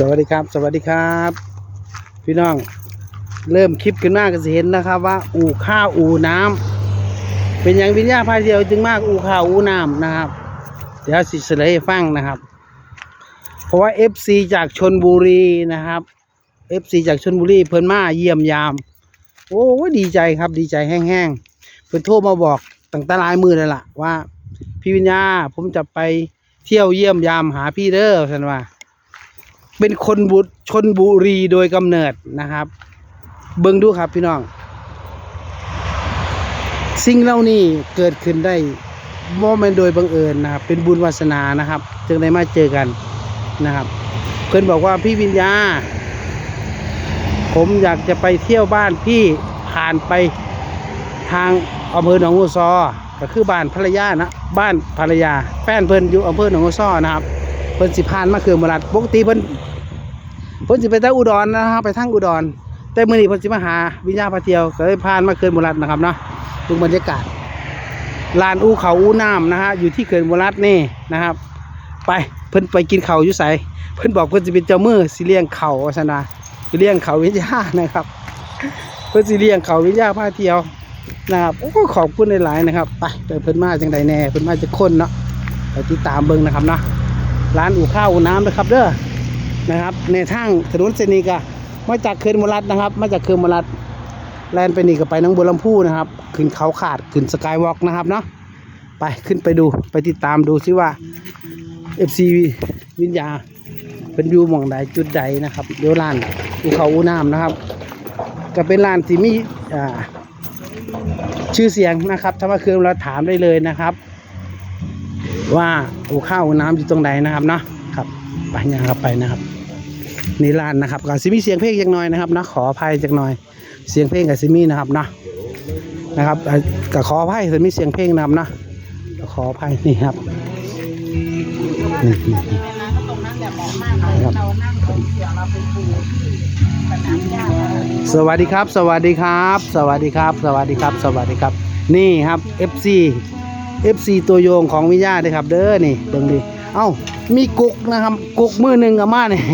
สวัสดีครับ สวัสดีครับ พี่น้องเริ่มคลิปขึ้นมาก็จะเห็นนะครับว่า อู่ข้าวอู่น้ำเป็นอย่างวิญญาพาเดียวจึงมากอู่ข้าวอู่น้ำนะครับ เดี๋ยวสิเฉลยฟังนะครับ เพราะว่า FC จากชนบุรีนะครับ FC จากชนบุรีเพิ่นมาเยี่ยมยาม โอ้ดีใจครับดีใจแห้งๆเพิ่นโทรมาบอกตั้งแต่ลายมือเลยล่ะว่า พี่วิญญาผมจะไปเที่ยวเยี่ยมยามหาพี่เด้อสันว่า เป็นคนบุชนบุรีโดยกำเนิดนะครับ เบิ่งดูครับพี่น้อง สิ่งเหล่านี้เกิดขึ้นได้บ่แม่นโดยบังเอิญนะครับ เป็นบุญวาสนานะครับ จึงได้มาเจอกันนะครับเพื่อนบอกว่าพี่วิญญา ผมอยากจะไปเที่ยวบ้านพี่ผ่านไปทางอำเภอหนองวัวซอ ก็คือบ้านภรรยานะบ้านภรรยาแฟนเพิ่นอยู่อำเภอหนองวัวซอนะครับ เพิ่นสิผ่านมาคือมรัดปกติเพิ่นเพิ่นสิไปทางอุดรนะครับไปทางอุดร แต่มื้อนี้เพิ่นสิมาหาวิญญาณพาเที่ยวก็เลยผ่านมาเขื่อนบุรัดนะครับเนาะดูบรรยากาศลานอูเขาอูน้ำนะฮะอยู่ที่เขื่อนบุรัดนี่นะครับ ไปเพิ่นไปกินเขาอยู่ไสเพิ่นบอกเพิ่นสิเป็นเจ้ามือสิเลี้ยงเขาว่าซั่นะสิเลี้ยงเขาวิญญาณนะครับ เพิ่นสิเลี้ยงเขาวิญญาณพาเที่ยวนะครับโอ้ขอบคุณหลายๆนะครับ ไปไปเพิ่นมาจังใดแน่เพิ่นมาจะคนเนาะไปติดตามเบิ่งนะครับเนาะ ร้านอู่ข้าวอู่น้ำนะครับเด้อนะครับในทางถนนเซนีกะมาจากเขื่อนมรัดนะครับ มาจากเขื่อนมรัดแลนไปนี่ก็ไปน้องบัวลำพูนะครับขึ้นเขาขาดขึ้นสกายวอล์กนะครับเนาะไปขึ้นไปดูไปติดตามดูซิว่า FC วิญญาเป็นอยู่หม่องใดจุดใดนะครับเดี๋ยวร้านอู่ข้าวอู่น้ำนะครับ ก็เป็นร้านที่มีอ่าชื่อเสียงนะครับ ถ้าว่าเครื่องเราถามได้เลยนะครับ ว่าอู่ข้าวอู่น้ำอยู่ตรงไหนนะครับเนาะครับไปยังครับไปนะครับนี่ร้านนะครับก็ซิมีเสียงเพลงจักหน่อยนะครับนะขออภัยจักหน่อย เสียงเพลงกับซิมีนะครับนะนะครับเอ่อก็ขออภัยซิมีเสียงเพลงนะครับนะขออภัยนี่ครับนี่นี่นี่ตรงนั้นแหละเหมาะมากเลยเรานั่งตรงเสียงเราเป็นปูสนามหญ้าสวัสดีครับ สวัสดีครับ สวัสดีครับ สวัสดีครับ สวัสดีครับ นี่ครับ FC FC ตัวโยงของวิญญาด้วยครับ เด้อนี่เบิ่งดิเอ้ามีกุกนะครับ กุกมือหนึ่งกับมาเนี่ย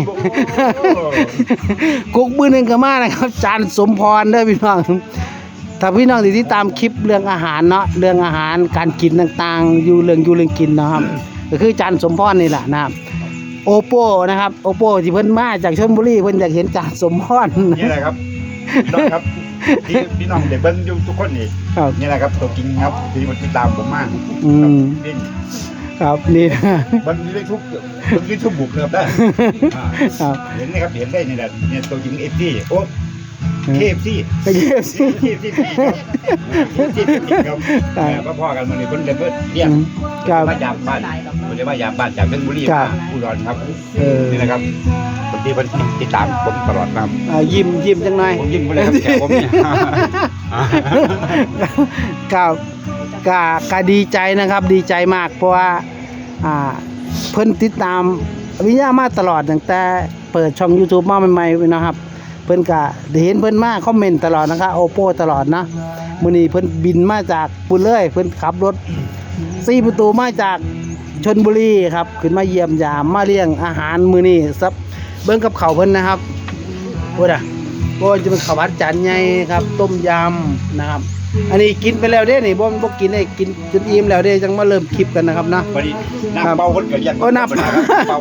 กุกมือหนึ่งกับมานะครับ จานสมพรเด้อพี่น้องถ้าพี่น้องที่ตามคลิปเรื่องอาหารเนาะเรื่องอาหารการกินต่างๆ อยู่เรื่องอยู่เรื่องกินเนาะครับ ก็คือจานสมพรนี่แหละนะครับโอโปนะครับโอโปที่เพิ่นมาจากชลบุรีเพิ่นอยากเห็นจานสมพรนี่แหละครับพี่น้องครับพี่พี่น้องเด็กเบิ้งอยู่ทุกคนนี่ ครับ นี่แหละครับตัวจริงครับที่มันติดตามผมมากอืมนี่ครับนี่นะเบิ้งได้ทุกเบิ้งได้ทุกบุกเลยครับได้อ่าครับ เห็นนะครับเห็นได้นี่แหละเนี่ยตัวจริงเอฟซีโอ้ เคฟซีไปเยี่ยมสิเคฟซีครับเคฟซีครับเออพ่อๆกันมาเนี่ยเพิ่นเดินเพิ่นเรียกครับว่ายามบ้านเพิ่นเรียกว่ายามบ้านจากเพชรบุรีครัมาบอุดรครับเออ นี่นะครับคนที่เพิ่นติดตามผมตลอดนะครับอ่ายิ้มยิ้มจังหน่อยผมยิ่งไปเลยครับแขกผมเนี่ยก็ก็ก็ดีใจนะครับดีใจมาก เพราะว่าอ่าเพิ่นติดตามวิญญามาตลอดตั้งแต่เปิดช่อง YouTube มาใหม่ๆนะครับ เพิ่นก็ได้เห็นเพิ่นมาคอมเมนต์ตลอดนะครับโอโปตลอดนะมื้อนี้เพิ่นบินมาจากปุนเลย เพิ่นขับรถซี่ประตูมาจากชนบุรีครับ ขึ้นมาเยี่ยมยามมาเลี้ยงอาหารมื้อนี้ซับเบิ่งกับเขาเพิ่นนะครับโอ้ดะโอ้จะเป็นข้าวผัดจานใหญ่ครับ ต้มยำนะครับ อันนี้กินไปแล้วเด้นี่บ่บ่กินได้กินจนอิ่มแล้วเด้จังมาเริ่มคลิปกันนะครับนะวันนี้น้ำเป่าคนเกิดยันโอ้น้ำเป่า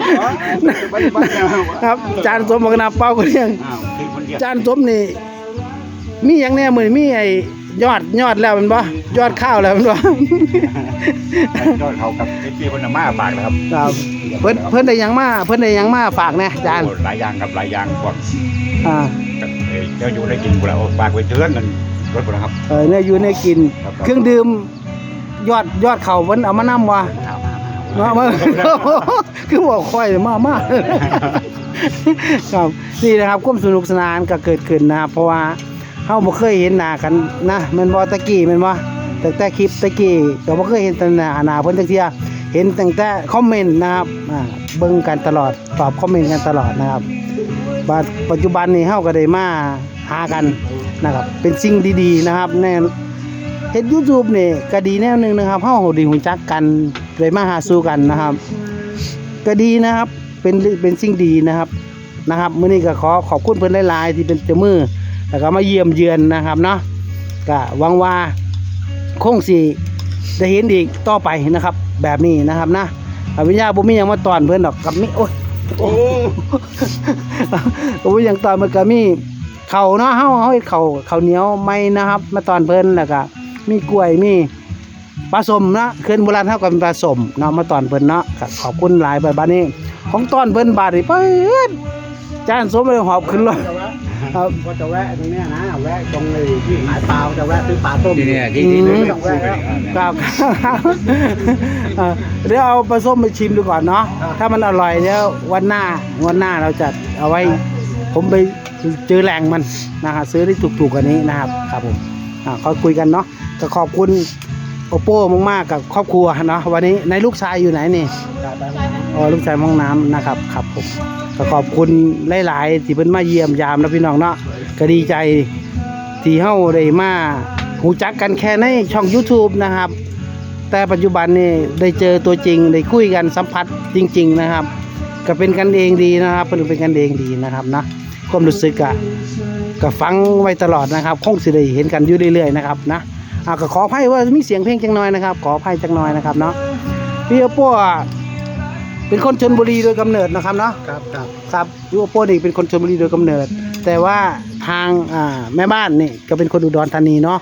ครับ จานสมบอกนาเป้าก็เรียงอ้าวคือคนเดียวจานสมนี่มีหยังแน่มื้อนี้มีไอ้ยอดยอดแล้วแมันบ่ยอดข้าวแล้วแมันบ่ ยอดเขากับเอฟซีคนน่ะมาฝากนะครับครับเพิ่นเพิ่นได้หยังมาเพิ่นได้หยังมาฝากแน่จานโอ้หลายอย่างครับหลายอย่างพวกอ่า เอ่อเจ้าอยู่ได้กินบุเราฝากไว้เทื่อนเงิน รถบุนะครับ เออเนี่ยอยู่ในกิน ครับ เครื่องดื่มยอดยอดเขาเพิ่นเอามานํว่ะเนาะมาคือบอกค่อยมามาครับนี่นะครับความสนุกสนานก็เกิดขึ้นนะครับเพราะว่าเฮาบ่เคยเห็นหน้ากันนะแม่นบ่ตะกี้แม่นบ่ตั้งแต่คลิปตะกี้ก็บ่เคยเห็นแต่หน้าหน้าเพิ่นจักเที่ยเห็นตั้งแต่คอมเมนต์นะครับอ่าเบิ่งกันตลอดตอบคอมเมนต์กันตลอดนะครับบัดปัจจุบันนี้เฮาก็ได้มา หากันนะครับ เป็นสิ่งดีๆนะครับแน่เฮ็ด YouTube นี่ก็ดีแนวหนึงนะครับเฮาได้รู้จักกันได้มาหาสู่กันนะครับก็ดีนะครับเป็นเป็นสิ่งดีนะครับนะครับมื้อนี้ก็ขอขอบคุณเพิ่นหลายๆที่เป็นเจ้ามือแล้วก็มาเยี่ยมเยือนนะครับเนาะก็หวังว่าคงสิได้เห็นอีกต่อไปนะครับ แบบนี้นะครับนะอวิญญาบ่มีหยังมาตอนเพิ่นดอกกับมีโอ้ยโอ้โอ้ยอย่างตอนมันก็มี เข่าวเนาะเฮาเฮาเฮ็ดเข่าวข้าวเหนียวไหม่นะครับ มาตอนเพิ่นแล้วก็มีกล้วยมีปลาสมเนาะเคลื่อนโบราณเฮาก็เป็นปลาสมเนาะมาตอนเพิ่นเนาะก็ขอบคุณหลายบาดนี้ ของตอนเพิ่นบาดนี่เปิ้นจานสมเลยหอบขึ้นรถครับก็จะแวะตรงเนี้ยนะแวะตรงเลยที่ขายปลาจะแวะซื้อปลาต้มที่เนี่ยที่ที่นี่ต้องแวะแล้วครับครับเอ่อเดี๋ยวเอาปลาส้มไปชิมดูก่อนเนาะถ้ามันอร่อยเดี๋ยววันหน้าวันหน้าเราจะเอาไว้ ผมไป เจอแหล่งมันนะครับซื้อได้ถูกๆกว่านี้นะครับครับผมอ่าค่อยคุยกันเนาะก็ขอบคุณโอโป้มากๆกับครอบครัวเนาะวันนี้ในลูกชายอยู่ไหนนี่อ๋อลูกชายห้องน้ำนะครับครับผมก็ขอบคุณหลายๆที่เพิ่นมาเยี่ยมยามนะพี่น้องเนาะก็ดีใจที่เฮาได้มาหูจักกันแค่ในช่อง YouTube นะครับ แต่ปัจจุบันนี่ได้เจอตัวจริงได้คุยกันสัมผัสจริง ๆ นะครับ ก็เป็นกันเองดีนะครับเป็นเป็นกันเองดีนะครับนะ ความรู้สึกอะก็ฟังไว้ตลอดนะครับคงสิได้เห็นกันอยู่เรื่อยๆนะครับนะอ่าก็ขออภัยว่ามีเสียงเพลงจังน้อยนะครับ ขออภัยจังน้อยนะครับเนาะพี่โอโป้อะเป็นคนชนบุรีโดยกำเนิดนะครับเนาะครับครับครับพี่โอโป้นี่เป็นคนชนบุรีโดยกำเนิด แต่ว่าทางอ่าแม่บ้านนี่ก็เป็นคนอุดรธานีเนาะ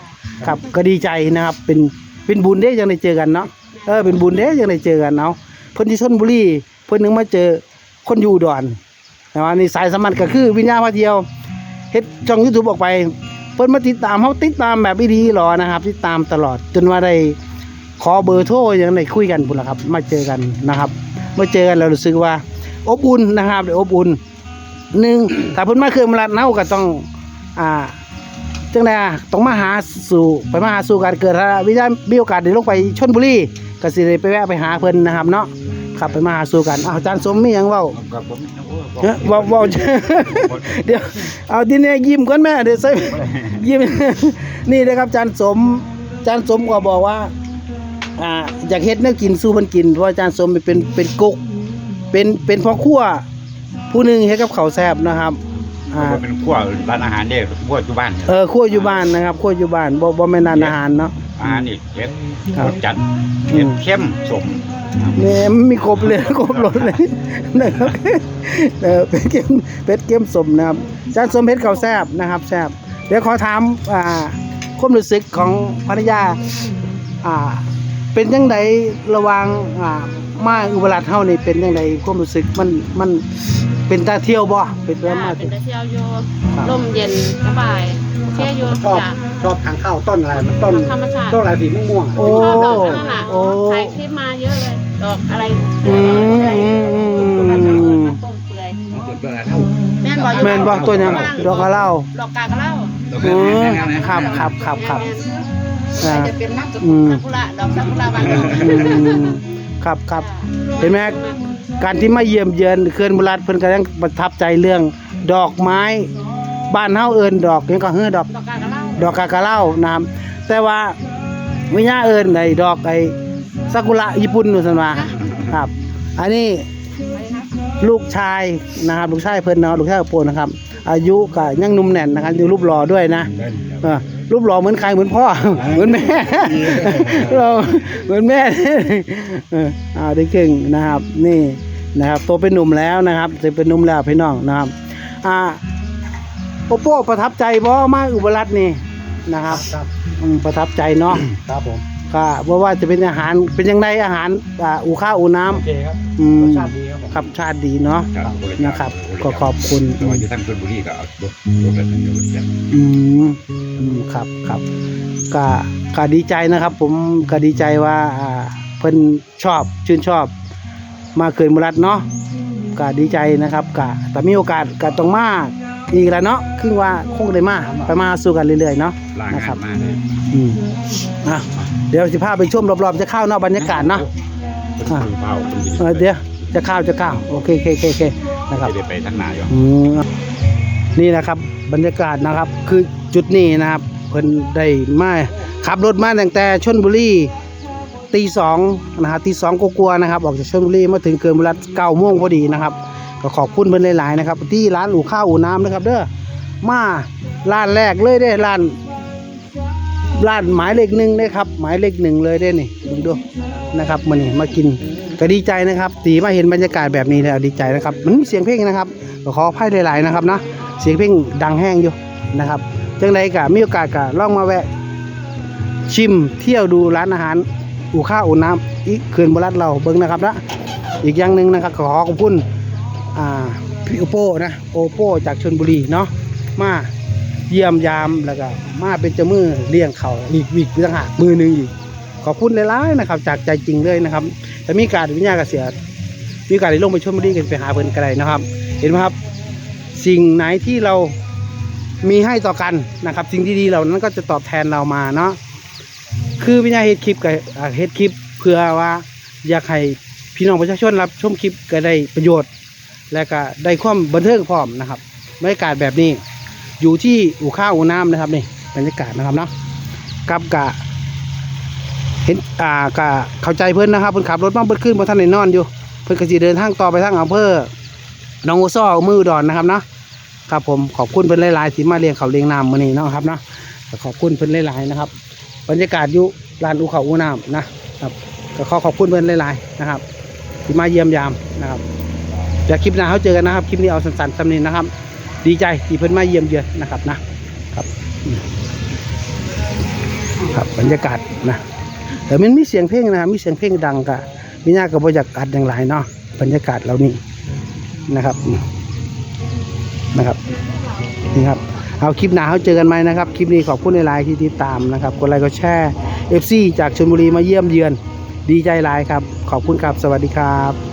ครับก็ดีใจนะครับเป็นเป็นบุญเด้ยังได้เจอกันเนาะเออเป็นบุญเด้ยังได้เจอกันเนาะเพิ่นที่ชนบุรีเพิ่นนึงมาเจอคนอยู่อุดร แต่ว่านี่สายสมัญก็คือวิญญาณพาเที่ยวเฮ็ดช่องยูทูบออกไป เพิ่นมาติดตามเฮาติดตามแบบอีดีหรอนะครับติดตามตลอดจนว่าได้ขอเบอร์โทรยังได้คุยกันพุ่นล่ะครับ มาเจอกันนะครับมาเจอกันแล้วรู้สึกว่า อบอุ่นนะครับได้อบอุ่นหนึ่งถ้าเพิ่นมาเครื่องมาลัดเฮาก็ต้องอ่าจังไดอะต้องมาหาสู่ไปมาหาสู่กันเกิดถ้าวิญญาณมีโอกาสได้ลงไปชลบุรีก็สิได้ไปแวะไปหาเพิ่นนะครับเนาะ ครับไปมาหาสู่กันอ้าวอาจารย์สมมีหยังเว้าครับผมเอ้อเว้าเว้า เดี๋ยวเอาทีนี้ยิ้มก่อนแม่เดี๋ยวใส่ยิ้ม นี่นะครับอาจารย์สมอาจารย์สมก็บอกว่าอ่าอยากเฮ็ดแนวกินสู้เพิ่นกินเพราะอาจารย์สมเป็นเป็นกุ๊กเป็นเป็นพ่อครัวผู้หนึงเฮ็ดกับข้าวแซ่บนะครับอ่า เป็นขั้วร้านอาหารเด้ขั้วอยู่บ้านเออครัวอยู่บ้านนะครับครัวอยู่บ้านบ่บ่แม่นร้านอาหารเนาะ อาหารนี่เผ็ดครับ รสจัดเผ็ดเข้มสมนี่มันมีครบเลย ครบรสเลยนะครับเออเป็ดเกมเป็ดเกมสมนะครับอาจารย์สมเพชรข้าวแซ่บนะครับแซ่บเดี๋ยวขอถามอ่าความรู้สึกของภรรยาอ่า เป็นจังไดระหว่างอ่ามาอุบลราชเฮานี่เป็นจังไดความรู้สึกมันมัน เป็นตาเที่ยวบ่เป็นแบบจ้ามาเป็นตะเที่ยวอยู่ครับ ลมเย็นสบายเที่ยวอยู่ชอบจ้ะ ชอบทางเข้าต้นอะไรมันต้นธรรมชาติ ต้นอะไรสีม่วงๆโอ้ ชอบดอกทั้งนั้นน่ะโอ้ ถ่ายคลิปมาเยอะเลย ดอกอะไรอืมอืมอืมต้นเปื่อยมันเกิดอะไรเท่าแม่นบอกอยู่แม่นบ่ตัวหยังดอกกะเหล้าดอกกากะเหล่าอืมครับครับครับครับอ่า จะเป็นน้ำอืมซากุระดอกซากุระบานดอกอืมครับครับเห็นไหม การที่มาเยี่ยมเยือนเขื่อนบุรัดเพิ่นก็ยังประทับใจเรื่องดอกไม้ บ้านเฮาเอินดอกยังก็เฮือดอกดอกกากะเล่าเล่านะครับแต่ว่าวิญญาเอินไอ้ดอกไอ้ซากุระญี่ปุ่นนู่นซั่นว่าครับ อันนี้ลูกชายนะครับลูกชายเพิ่นเนาะลูกชายโปนนะครับ อายุก็ยังหนุ่มแน่นนะครับอยังรูปหล่อด้วยนะเออรูปหล่อเหมือนใครเหมือนพ่อ เหมือนแม่เราเหมือนแม่เอออ่าได้ครึ่งนะครับ นี่ นะครับโตเป็นหนุ่มแล้วนะครับจะเป็นหนุ่มแล้วพี่น้องนะครับอ่าโปโป้ประทับใจบ่มากอุบลรัตน์นี่นะครับครับอืมประทับใจเนาะครับผมก็บ่ว่าจะเป็นอาหารเป็นยังไงอาหารอ่าอูข้าวอูน้ำ โอเคครับอืม รสชาติดีครับผมครับชาติดีเนาะ นะครับ ก็ขอบคุณแต่ว่าอยู่ทางชลบุรีก็เอารถรถแบบนี้รถจัดอืมอืมครับครับก็ก็ดีใจนะครับ ผมก็ดีใจว่าอ่าเพิ่นชอบชื่นชอบ มาเกินมุรัดเนาะก็ดีใจนะครับก็แต่มีโอกาสก็ต้องมาอีกแล้วเนาะครึ่งว่าคงได้มาไปมาสู่กันเรื่อยๆเนาะล่างนะครังาบนมาเลยอืมอะเดี๋ยวสิพาไปชมรอบๆจะเข้าเนาะบรรยากาศเนาะเป็นคนเฝ้าคนเออเดี๋ยวจะเข้าจะเข้าโอเคโอเคโอเคโอเคนะครับจะได้ไปทางหนาอยู่อืมนี่นะครับบรรยากาศนะครับคือจุดนี้นะครับเพิ่นได้มาขับรถมาตั้งแต่ชนบุรี ตีสองนะครับตีสองกลัวๆนะครับออกจากชนบุรีมาถึงเกินเวลาเก้าโมงพอดีนะครับ ก็ขอบคุณเพิ่นหลายๆนะครับ ที่ร้านอู่ข้าวอู่น้ำนะครับ เด้อมาร้านแรกเลยเด้ร้านร้านหมายเลขหนึ่งเลยครับ หมายเลขหนึ่งเลยเด้นี่ดูดูนะครับมื้อนี้มากินก็ดีใจนะครับตีมาเห็นบรรยากาศแบบนี้แล้วดีใจนะครับมันมีเสียงเพลงนะครับก็ขออภัยหลายๆนะครับนะเสียงเพลงดังแห้งอยู่นะครับจังใดก็มีโอกาสก็ลองมาแวะชิมเที่ยวดูร้านอาหาร อู่ข้าวอู่น้ำอีกเขื่อนบรัดเราเบิ้งนะครับนะอีกอย่างหนึ่งนะครับขอขอบคุณอ่าพี่โอโปนะโอโปจากชนบุรีเนาะมาเยี่ยมยามแล้วก็มาเป็นเจ้ามือเลี้ยงเขาอีกวีกต่างหากมือหนึ่งอีกขอบคุณหลายๆนะครับ จากใจจริงเลยนะครับแต่มีการวิญญาณเกษียมีการได้ลงไปชนบุรีกันไปหาเพิ่นกันเลยนะครับ เห็นไหมครับ สิ่งไหนที่เรามีให้ต่อกันนะครับ สิ่งที่ดีเหล่านั้นก็จะตอบแทนเรามาเนาะ คือวิญญาณเฮ็ดคลิปกับเฮ็ดคลิป เพื่อว่าอยากให้พี่น้องประชาชนรับชมคลิปก็ได้ประโยชน์ และก็ได้ความบันเทิงพร้อมนะครับบรรยากาศแบบนี้อยู่ที่อู่ข้าวอู่น้ำนะครับนี่บรรยากาศนะครับเนาะกับกะเห็นอ่ากะเข้าใจเพิ่อนนะครับเพิ่อนขับรถมางเบิดขึ้นบนท่านในนอนอยู่ เพิ่อนก็สิเดินทางต่อไปทางอำเภอหนองโอซ้อมือดอนนะครับเนาะครับผมขอบคุณเพิ่อนหลายๆที่มาเลี้ยงเขาเลี้ยงน้ำมื้อนี้นะครับเนาะขอบคุณเพิ่อนหลายๆนะครับ บรรยากาศอยู่ลานอูเขาอูน้ำนะครับก็ขอขอบคุณเพื่อนหลายๆนะครับที่มาเยี่ยมยามนะครับเดี๋ยวคลิปหน้าเขาเจอกันนะครับคลิปนี้เอาสั้นๆสำนีนะครับ ดีใจที่เพื่อนมาเยี่ยมเยือนนะครับนะครับครับบรรยากาศนะแต่มันมีเสียงเพลงนะครับมีเสียงเพลงดังกะมีหน้ากับบรรยากาศอย่างไรเนาะบรรยากาศเหล่านี้นะครับนะครับนี่ครับ เอาคลิปหนาเขาเจอกันไหมนะครับ คลิปนี้ขอบคุณในไลน์ที่ติดตามนะครับกดไลค์กดแชร์ FC จากชลบุรีมาเยี่ยมเยือน ดีใจหลายครับ ขอบคุณครับ สวัสดีครับ